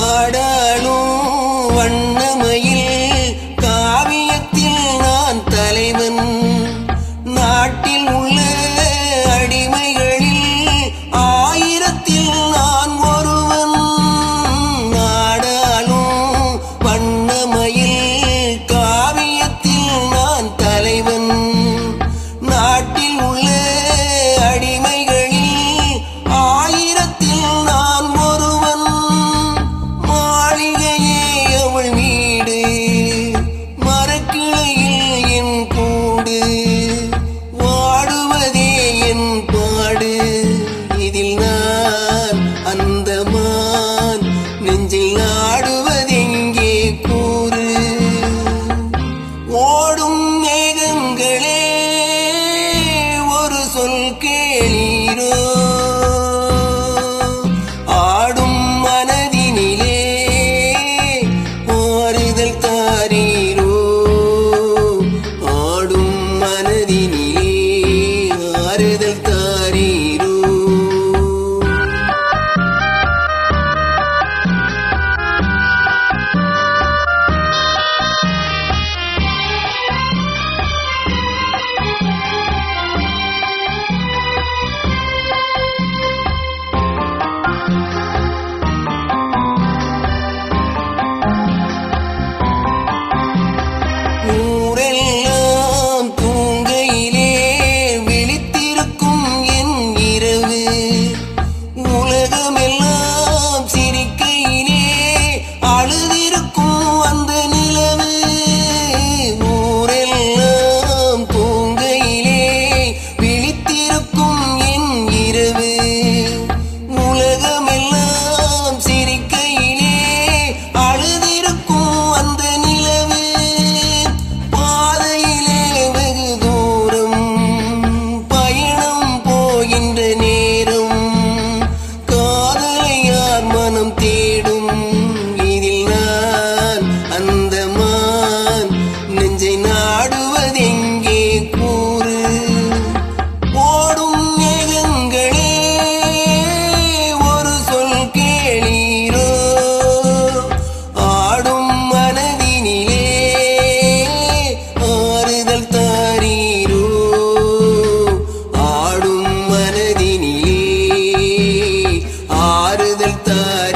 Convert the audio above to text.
நாடாளும் கேளீரோ? ஆடும் மனதினிலே ஆறுதல் தாரீ. faltar